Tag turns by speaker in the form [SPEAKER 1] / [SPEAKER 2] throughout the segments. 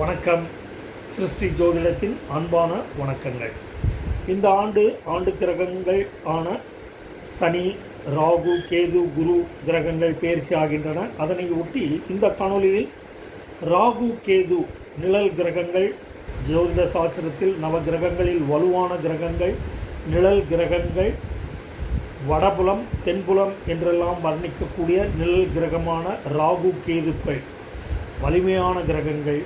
[SPEAKER 1] வணக்கம். சிருஷ்டி ஜோதிடத்தின் அன்பான வணக்கங்கள். இந்த ஆண்டு ஆண்டு கிரகங்கள் ஆன சனி ராகு கேது குரு கிரகங்கள் பயிற்சி ஆகின்றன. அதனை ஒட்டி இந்த காணொலியில் ராகு கேது நிழல் கிரகங்கள் ஜோதிட சாஸ்திரத்தில் நவ கிரகங்களில் வலுவான கிரகங்கள் நிழல் கிரகங்கள் வடபுலம் தென்புலம் என்றெல்லாம் வர்ணிக்கக்கூடிய நிழல் கிரகமான ராகு கேதுக்கள் வலிமையான கிரகங்கள்.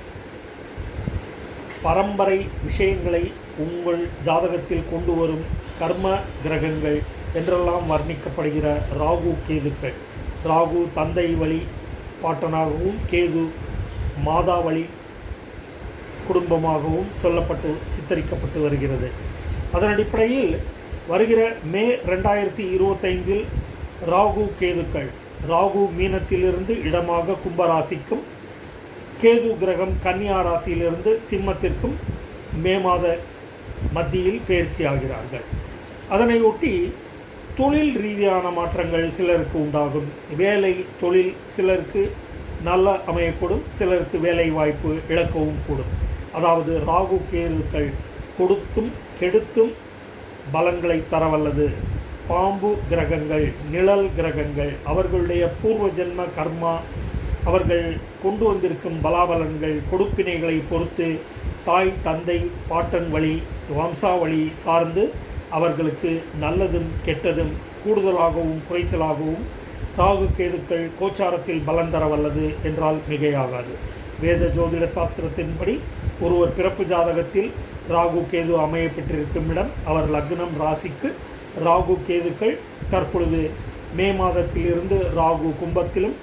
[SPEAKER 1] பரம்பரை விஷயங்களை உங்கள் ஜாதகத்தில் கொண்டு வரும் கர்ம கிரகங்கள் என்றெல்லாம் வர்ணிக்கப்படுகிற ராகு கேதுக்கள். ராகு தந்தை வழி பாட்டனாகவும் கேது மாதா வழி குடும்பமாகவும் சொல்லப்பட்டு சித்தரிக்கப்பட்டு வருகிறது. அதன் அடிப்படையில் வருகிற மே ரெண்டாயிரத்தி இருபத்தைந்தில் ராகு கேதுக்கள் ராகு மீனத்திலிருந்து இடமாக கும்பராசிக்கும் கேது கிரகம் கன்னியா ராசியிலிருந்து சிம்மத்திற்கும் மே மாத மத்தியில் பயிற்சி ஆகிறார்கள். அதனை ஒட்டி தொழில் ரீதியான மாற்றங்கள் சிலருக்கு உண்டாகும். வேலை தொழில் சிலருக்கு நல்ல அமையக்கூடும் சிலருக்கு வேலை வாய்ப்பு இழக்கவும் கூடும். அதாவது ராகு கேதுக்கள் கொடுத்தும் கெடுத்தும் பலங்களை தரவல்லது. பாம்பு கிரகங்கள் நிழல் கிரகங்கள் அவர்களுடைய பூர்வ ஜென்ம கர்மா அவர்கள் கொண்டு வந்திருக்கும் பலாபலன்கள் கொடுப்பினைகளை பொறுத்து தாய் தந்தை பாட்டன் வழி வம்சாவளி சார்ந்து அவர்களுக்கு நல்லதும் கெட்டதும் கூடுதலாகவும் குறைச்சலாகவும் ராகு கேதுக்கள் கோச்சாரத்தில் பலன் தர வல்லது என்றால் மிகையாகாது. வேத ஜோதிட சாஸ்திரத்தின்படி ஒருவர் பிறப்பு ஜாதகத்தில் ராகு கேது அமைய பெற்றிருக்கும் இடம் அவர் லக்னம் ராசிக்கு ராகு கேதுக்கள். தற்பொழுது மே மாதத்திலிருந்து ராகு கும்பத்திலும்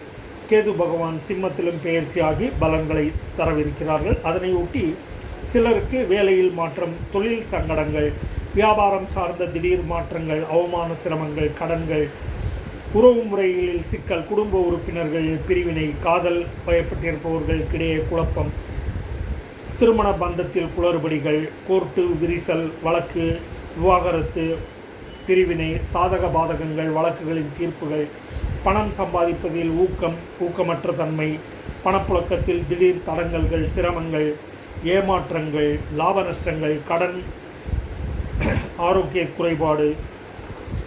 [SPEAKER 1] கேது பகவான் சிம்மத்திலும் பெயர்ச்சியாகி பலன்களை தரவிருக்கிறார்கள். அதனை ஒட்டி சிலருக்கு வேலையில் மாற்றம் தொழில் சங்கடங்கள் வியாபாரம் சார்ந்த திடீர் மாற்றங்கள் அவமான சிரமங்கள் கடன்கள் உறவு முறைகளில் சிக்கல் குடும்ப உறுப்பினர்கள் பிரிவினை காதல் பயப்பட்டிருப்பவர்களுக்கிடையே குழப்பம் திருமண பந்தத்தில் குளறுபடிகள் கோர்ட்டு விரிசல் வழக்கு விவாகரத்து பிரிவினை சாதக பாதகங்கள் வழக்குகளின் தீர்ப்புகள் பணம் சம்பாதிப்பதில் ஊக்கம் ஊக்கமற்ற தன்மை பணப்புழக்கத்தில் திடீர் தடங்கல்கள் சிரமங்கள் ஏமாற்றங்கள் லாப நஷ்டங்கள் கடன் ஆரோக்கிய குறைபாடு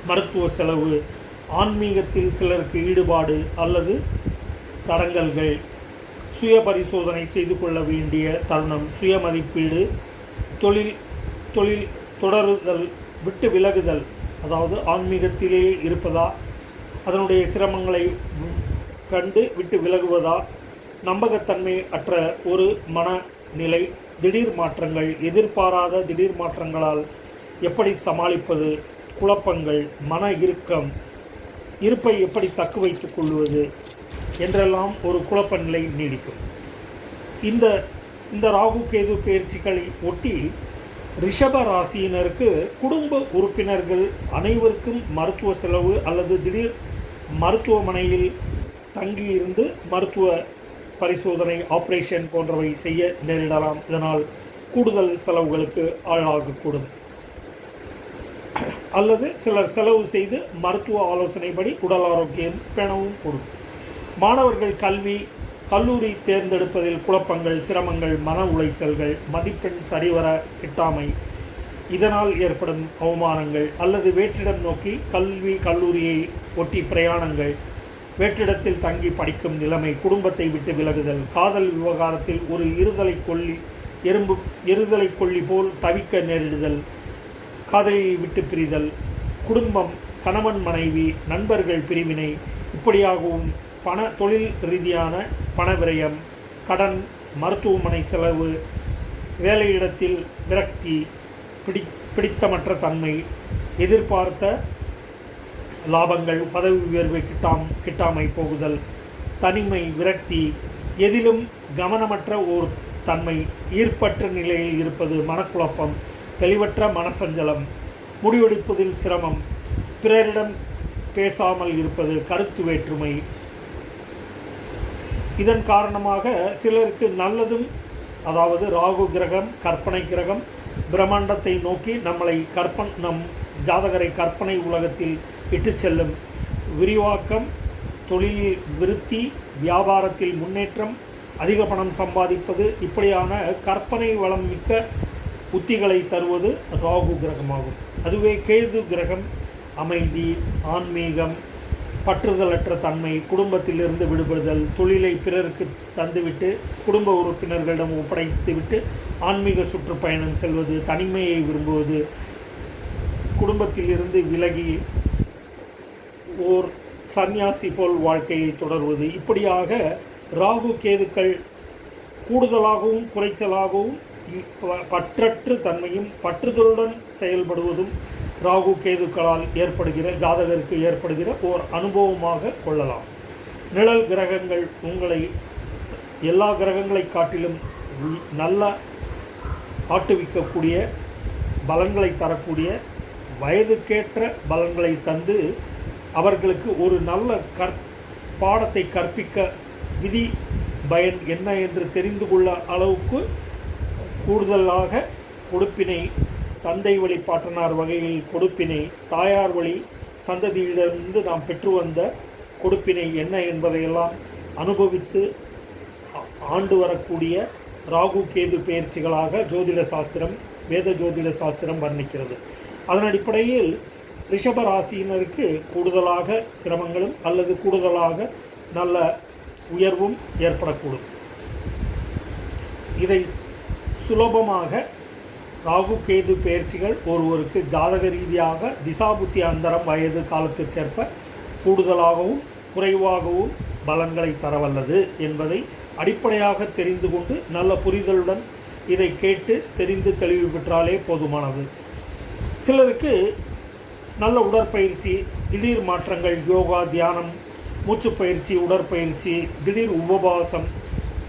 [SPEAKER 1] மருத்துவ செலவு ஆன்மீகத்தில் சிலருக்கு ஈடுபாடு அல்லது தடங்கல்கள் சுய பரிசோதனை செய்து கொள்ள வேண்டிய தருணம் சுய மதிப்பீடு தொழில் தொழில் தொடருதல் விட்டு விலகுதல் அதாவது ஆன்மீகத்திலேயே இருப்பதா அதனுடைய சிரமங்களை கண்டு விட்டு விலகுவதா? நம்பகத்தன்மை அற்ற ஒரு மனநிலை திடீர் மாற்றங்கள் எதிர்பாராத திடீர் மாற்றங்களால் எப்படி சமாளிப்பது? குழப்பங்கள் மன இறுக்கம் இருப்பை எப்படி தக்கு வைத்துக் கொள்வது? என்றெல்லாம் ஒரு குழப்ப நிலை நீடிக்கும். இந்த இந்த ராகு கேது பயிற்சிகளை ஒட்டி ரிஷப ராசியினருக்கு குடும்ப உறுப்பினர்கள் அனைவருக்கும் மருத்துவ செலவு அல்லது திடீர் மருத்துவமனையில் தங்கியிருந்து மருத்துவ பரிசோதனை ஆப்ரேஷன் போன்றவை செய்ய நேரிடலாம். இதனால் கூடுதல் செலவுகளுக்கு ஆளாகக்கூடும். அல்லது சிலர் செலவு செய்து மருத்துவ ஆலோசனைப்படி உடல் ஆரோக்கியம் பெணவும் கூடும். மாணவர்கள் கல்வி கல்லூரி தேர்ந்தெடுப்பதில் குழப்பங்கள் சிரமங்கள் மன உளைச்சல்கள் மதிப்பெண் சரிவர கிட்டாமை இதனால் ஏற்படும் அவமானங்கள் அல்லது வேற்றிடம் நோக்கி கல்வி கல்லூரியை ஒட்டி பிரயாணங்கள். வேற்றிடத்தில் தங்கி படிக்கும் நிலைமை குடும்பத்தை விட்டு விலகுதல். காதல் விவகாரத்தில் ஒரு இருதலை கொல்லி எறும்பு இருதலை கொல்லி போல் தவிக்க நேரிடுதல். காதலியை விட்டு பிரிதல். குடும்பம் கணவன் மனைவி நண்பர்கள் பிரிவினை. இப்படியாகவும் பண தொழில் ரீதியான பண விரயம் கடன் மருத்துவமனை செலவு வேலையிடத்தில் விரக்தி பிடி பிடித்தமற்ற தன்மை. எதிர்பார்த்த லாபங்கள் பதவி உயர்வு கிட்டாம் கிட்டாமை போகுதல் தனிமை விரக்தி. எதிலும் கவனமற்ற ஓர் தன்மை ஈர்ப்பற்ற நிலையில் இருப்பது மனக்குழப்பம் தெளிவற்ற மனசஞ்சலம் முடிவெடுப்பதில் சிரமம் பிறரிடம் பேசாமல் இருப்பது கருத்து வேற்றுமை. இதன் காரணமாக சிலருக்கு நல்லதும் அதாவது ராகு கிரகம் கற்பனை கிரகம் பிரம்மாண்டத்தை நோக்கி நம்மளை கற்பன் நம் ஜாதகரை கற்பனை உலகத்தில் இட்டு செல்லும். விரிவாக்கம் தொழில் விருத்தி வியாபாரத்தில் முன்னேற்றம் அதிக பணம் சம்பாதிப்பது இப்படியான கற்பனை வளம் மிக்க உத்திகளை தருவது ராகு கிரகமாகும். அதுவே கேது கிரகம் அமைதி ஆன்மீகம் பற்றுதலற்ற தன்மை குடும்பத்திலிருந்து விடுபடுதல் தொழிலை பிறருக்கு தந்துவிட்டு குடும்ப உறுப்பினர்களிடம் ஒப்படைத்துவிட்டு ஆன்மீக சுற்றுப்பயணம் செல்வது தனிமையை விரும்புவது குடும்பத்திலிருந்து விலகி ஓர் சந்நியாசி போல் வாழ்க்கையை தொடர்வது. இப்படியாக ராகு கேதுக்கள் கூடுதலாகவும் குறைச்சலாகவும் பற்றற்று தன்மையும் பற்றுதலுடன் செயல்படுவதும் ராகு கேதுக்களால் ஏற்படுகிற ஜாதகருக்கு ஏற்படுகிற ஓர் அனுபவமாக கொள்ளலாம். நிழல் கிரகங்கள் உங்களை எல்லா கிரகங்களை காட்டிலும் நல்ல ஆட்டுவிக்கக்கூடிய பலன்களை தரக்கூடிய வயதுக்கேற்ற பலன்களை தந்து அவர்களுக்கு ஒரு நல்ல கற் பாடத்தை கற்பிக்க விதி பயன் என்ன என்று தெரிந்து கொள்ள அளவுக்கு கூடுதலாக கொடுப்பினை தந்தை வழி பாட்டனார் வகையில் கொடுப்பினை தாயார் வழி சந்ததியிலிருந்து நாம் பெற்று வந்த கொடுப்பினை என்ன என்பதையெல்லாம் அனுபவித்து ஆண்டு வரக்கூடிய ராகு கேது பெயர்ச்சிகளாக ஜோதிட சாஸ்திரம் வேத ஜோதிட சாஸ்திரம் வர்ணிக்கிறது. அதன் அடிப்படையில் ரிஷப ராசியினருக்கு கூடுதலாக சிரமங்களும் அல்லது கூடுதலாக நல்ல உயர்வும் ஏற்படக்கூடும். இதை சுலபமாக ராகு கேது பயிற்சிகள் ஒருவருக்கு ஜாதக ரீதியாக திசாபுத்தி அந்தரம் வயது காலத்திற்கேற்ப கூடுதலாகவும் குறைவாகவும் பலன்களை தரவல்லது என்பதை அடிப்படையாக தெரிந்து கொண்டு நல்ல புரிதலுடன் இதை கேட்டு தெரிந்து தெளிவு பெற்றாலே போதுமானது. சிலருக்கு நல்ல உடற்பயிற்சி திடீர் மாற்றங்கள் யோகா தியானம் மூச்சுப்பயிற்சி உடற்பயிற்சி திடீர் உபவாசம்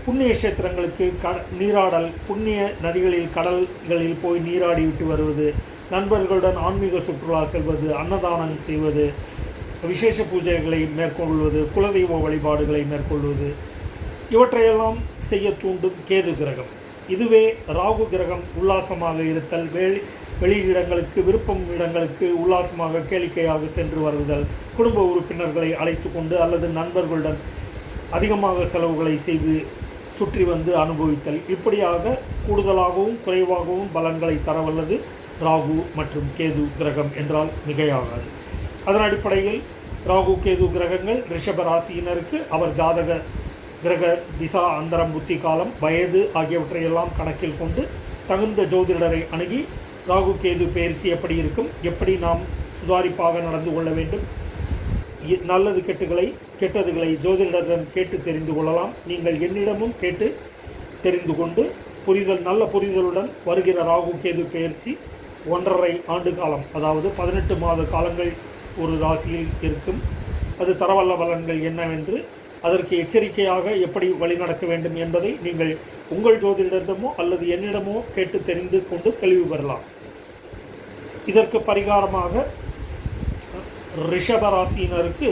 [SPEAKER 1] புண்ணிய கஷேத்திரங்களுக்கு க நீராடல் புண்ணிய நதிகளில் கடல்களில் போய் நீராடி விட்டு வருவது நண்பர்களுடன் ஆன்மீக சுற்றுலா செல்வது அன்னதானம் செய்வது விசேஷ பூஜைகளை மேற்கொள்வது குலதெய்வ வழிபாடுகளை மேற்கொள்வது இவற்றையெல்லாம் செய்ய தூண்டும் கேது கிரகம். இதுவே ராகு கிரகம் உல்லாசமாக இருத்தல் வெளி வெளியிடங்களுக்கு விருப்பம் இடங்களுக்கு உல்லாசமாக கேளிக்கையாக சென்று வருதல் குடும்ப உறுப்பினர்களை அழைத்து கொண்டு அல்லது நண்பர்களுடன் அதிகமாக செலவுகளை செய்து சுற்றி வந்து அனுபவித்தல். இப்படியாக கூடுதலாகவும் குறைவாகவும் பலன்களை தரவல்லது ராகு மற்றும் கேது கிரகம் என்றால் மிகையாகாது. அதன் அடிப்படையில் ராகு கேது கிரகங்கள் ரிஷப ராசியினருக்கு அவர் ஜாதக கிரக திசா அந்தரம் புத்தி காலம் வயது ஆகியவற்றையெல்லாம் கணக்கில் கொண்டு தகுந்த ஜோதிடரை அணுகி ராகு கேது பயிற்சி எப்படி இருக்கும் எப்படி நாம் சுதாரிப்பாக நடந்து கொள்ள வேண்டும் நல்லது கெட்டுகளை கெட்டதுகளை ஜோதிடரிடம் கேட்டு தெரிந்து கொள்ளலாம். நீங்கள் என்னிடமும் கேட்டு தெரிந்து கொண்டு புரிதல் நல்ல புரிதலுடன் வருகிற ராகு கேது பயிற்சி ஒன்றரை ஆண்டு காலம் அதாவது பதினெட்டு மாத காலங்கள் ஒரு ராசியில் இருக்கும். அது தரவல்ல பலன்கள் என்னவென்று அதற்கு எச்சரிக்கையாக எப்படி வழிநடக்க வேண்டும் என்பதை நீங்கள் உங்கள் ஜோதிடரிடமோ அல்லது என்னிடமோ கேட்டு தெரிந்து கொண்டு தெளிவு பெறலாம். இதற்கு பரிகாரமாக ரிஷபராசினருக்கு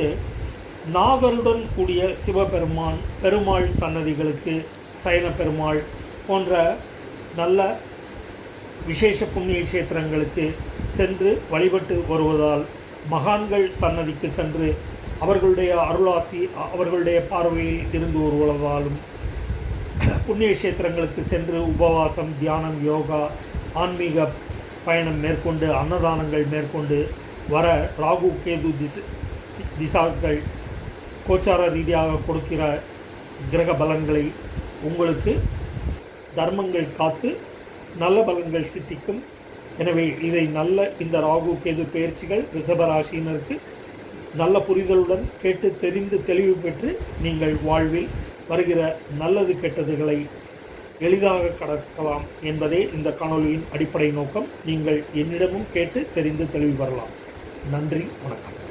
[SPEAKER 1] நாகருடன் கூடிய சிவபெருமான் பெருமாள் சன்னதிகளுக்கு சயன பெருமாள் போன்ற நல்ல விசேஷ புண்ணிய கஷேத்திரங்களுக்கு சென்று வழிபட்டு வருவதால் மகான்கள் சன்னதிக்கு சென்று அவர்களுடைய அருளாசி அவர்களுடைய பார்வையில் இருந்து வருவதாலும் புண்ணிய கஷேத்திரங்களுக்கு சென்று உபவாசம் தியானம் யோகா ஆன்மீக பயணம் மேற்கொண்டு அன்னதானங்கள் மேற்கொண்டு வர ராகு கேது திசு திசாக்கள் கோச்சார ரீதியாக கொடுக்கிற கிரக பலன்களை உங்களுக்கு தர்மங்கள் காத்து நல்ல பலன்கள் சித்திக்கும். எனவே இதை நல்ல இந்த ராகு கேது பயிற்சிகள் ரிஷபராசியினருக்கு நல்ல புரிதலுடன் கேட்டு தெரிந்து தெளிவு பெற்று நீங்கள் வாழ்வில் வருகிற நல்லது கெட்டதுகளை எளிதாக கடக்கலாம் என்பதே இந்த காணொலியின் அடிப்படை நோக்கம். நீங்கள் என்னிடமும் கேட்டு தெரிந்து தெளிவு பெறலாம். நன்றி வணக்கம்.